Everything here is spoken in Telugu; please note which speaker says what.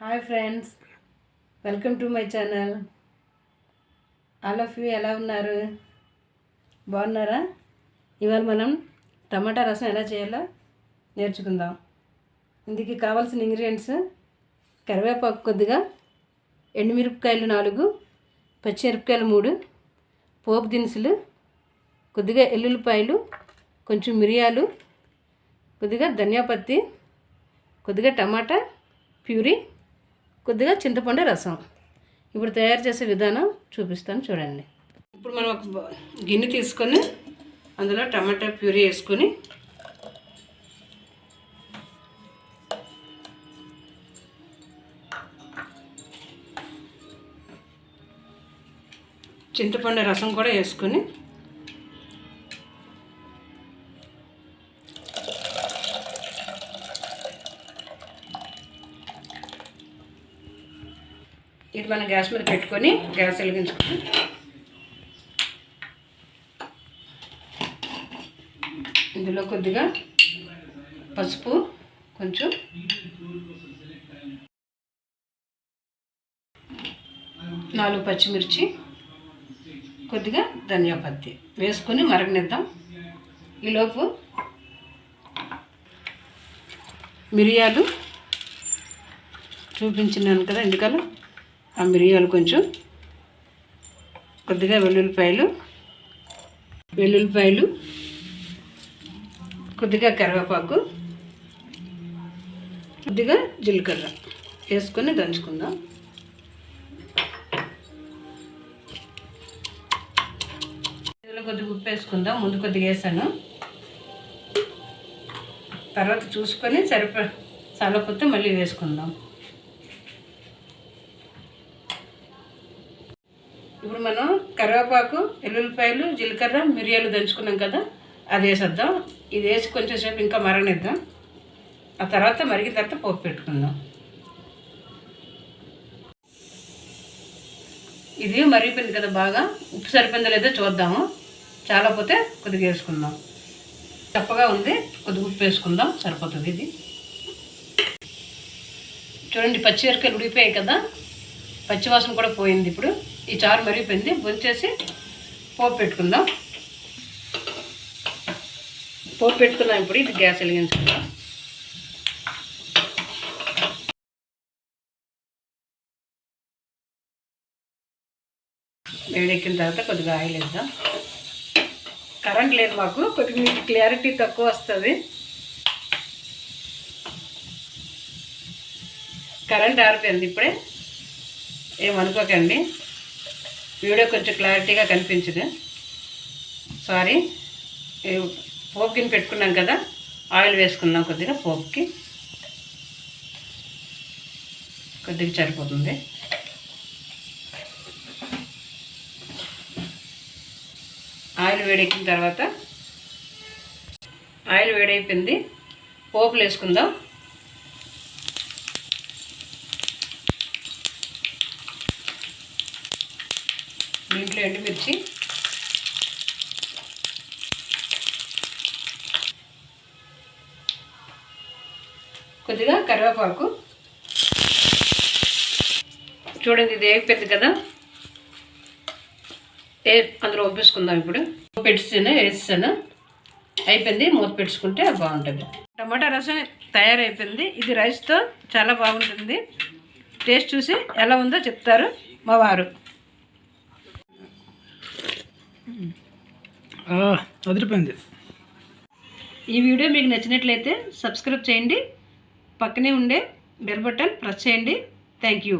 Speaker 1: Hi friends welcome to my channel. All of you ఎలా ఉన్నారు? బాగున్నారా? ఇవాళ మనం టమాటా రసం ఎలా చేయాలో నేర్చుకుందాం. ఇందుకు కావాల్సిన ఇంగ్రీడియంట్స్ కరివేపాకు కొద్దిగా ఎండుమిరపకాయలు నాలుగు పచ్చిమిరపకాయలు మూడు పోపు దినుసులు కొద్దిగా ఎల్లుల్లిపాయలు కొంచెం మిరియాలు కొద్దిగా ధనియాపత్తి కొద్దిగా టమాటా ప్యూరీ కొద్దిగా చింతపండు రసం. ఇప్పుడు తయారు చేసే విధానం చూపిస్తాను చూడండి. ఇప్పుడు మనం ఒక గిన్నె తీసుకొని అందులో టమాటా ప్యూరీ వేసుకొని చింతపండు రసం కూడా వేసుకొని ఇది మనం గ్యాస్ మీద పెట్టుకొని గ్యాస్ వెలిగించుకొని ఇందులో కొద్దిగా పసుపు కొంచెం నాలుగు పచ్చిమిర్చి కొద్దిగా ధనియా పత్తి వేసుకొని మరగనిద్దాం. ఈలోపు మిరియాలు చూపించినాను కదా ఎందుకలా ఆ మిరియాలు కొంచెం కొద్దిగా వెల్లుల్లిపాయలు వెల్లుల్లిపాయలు కొద్దిగా కరివేపాకు కొద్దిగా జీలకర్ర వేసుకొని దంచుకుందాం. కొద్దిగా ఉప్పు వేసుకుందాం. ముందు కొద్దిగా వేసాను. తర్వాత చూసుకొని సరిప చల్లకపోతే మళ్ళీ వేసుకుందాం. ఇప్పుడు మనం కరివేపాకు ఎల్లుల్లిపాయలు జీలకర్ర మిరియాలు దంచుకున్నాం కదా అది వేసేద్దాం. ఇది వేసి కొంచెం సేపు ఇంకా మరగనిద్దాం. ఆ తర్వాత మరిగిన తర్వాత పోపు పెట్టుకుందాం. ఇది మరిగిపోయింది కదా బాగా. ఉప్పు సరిపోయిందో లేదో చూద్దాము. చాలా పోతే కొద్దిగా వేసుకుందాం. చప్పగా ఉంది. కొద్దిగా ఉప్పు వేసుకుందాం. సరిపోతుంది ఇది. చూడండి పచ్చిమిరకాయలు ఉడిపోయాయి కదా. పచ్చివాసన కూడా పోయింది ఇప్పుడు. ఈ చారు మరిగిపోయింది పొంచేసి పోపు పెట్టుకుందాం. పోపు పెట్టుకుందాం ఇప్పుడు ఇది గ్యాస్ వెలిగించుకుందాం. వేడెక్కిన తర్వాత కొద్దిగా ఆయిల్ వేద్దాం. కరెంట్ లేదు మాకు కొద్దిగా మీకు క్లారిటీ తక్కువ వస్తుంది. కరెంట్ ఆరిపోయింది ఇప్పుడే. ఏమనుకోకండి వీడియో కొంచెం క్లారిటీగా కనిపించదు. సారీ ఏ- పోపు గిన్నె పెట్టుకున్నాం కదా ఆయిల్ వేసుకుందాం కొద్దిగా పోపుకి. కొద్దిగా సరిపోతుంది. ఆయిల్ వేడెక్కిన తర్వాత ఆయిల్ వేడైపోయింది. పోపులు వేసుకుందాం. దీంట్లో ఎండుమిర్చి. కొద్దిగా కరివేపాకు. చూడండి ఇది వేగిపోయింది కదా. ఏ అందులో ఒప్పేసుకుందాం ఇప్పుడు. పెట్టిస్తాను వేస్తాను అయిపోయింది మూత పెట్టుకుంటే బాగుంటుంది. టమాటా రసం తయారైపోయింది. ఇది రైస్తో చాలా బాగుంటుంది. టేస్ట్ చూసి ఎలా ఉందో చెప్తారు మా వారు.
Speaker 2: అదిరిపోయింది.
Speaker 1: ఈ వీడియో మీకు నచ్చినట్లయితే సబ్స్క్రైబ్ చేయండి. పక్కనే ఉండే బెల్ బటన్ ప్రెస్ చేయండి. Thank you.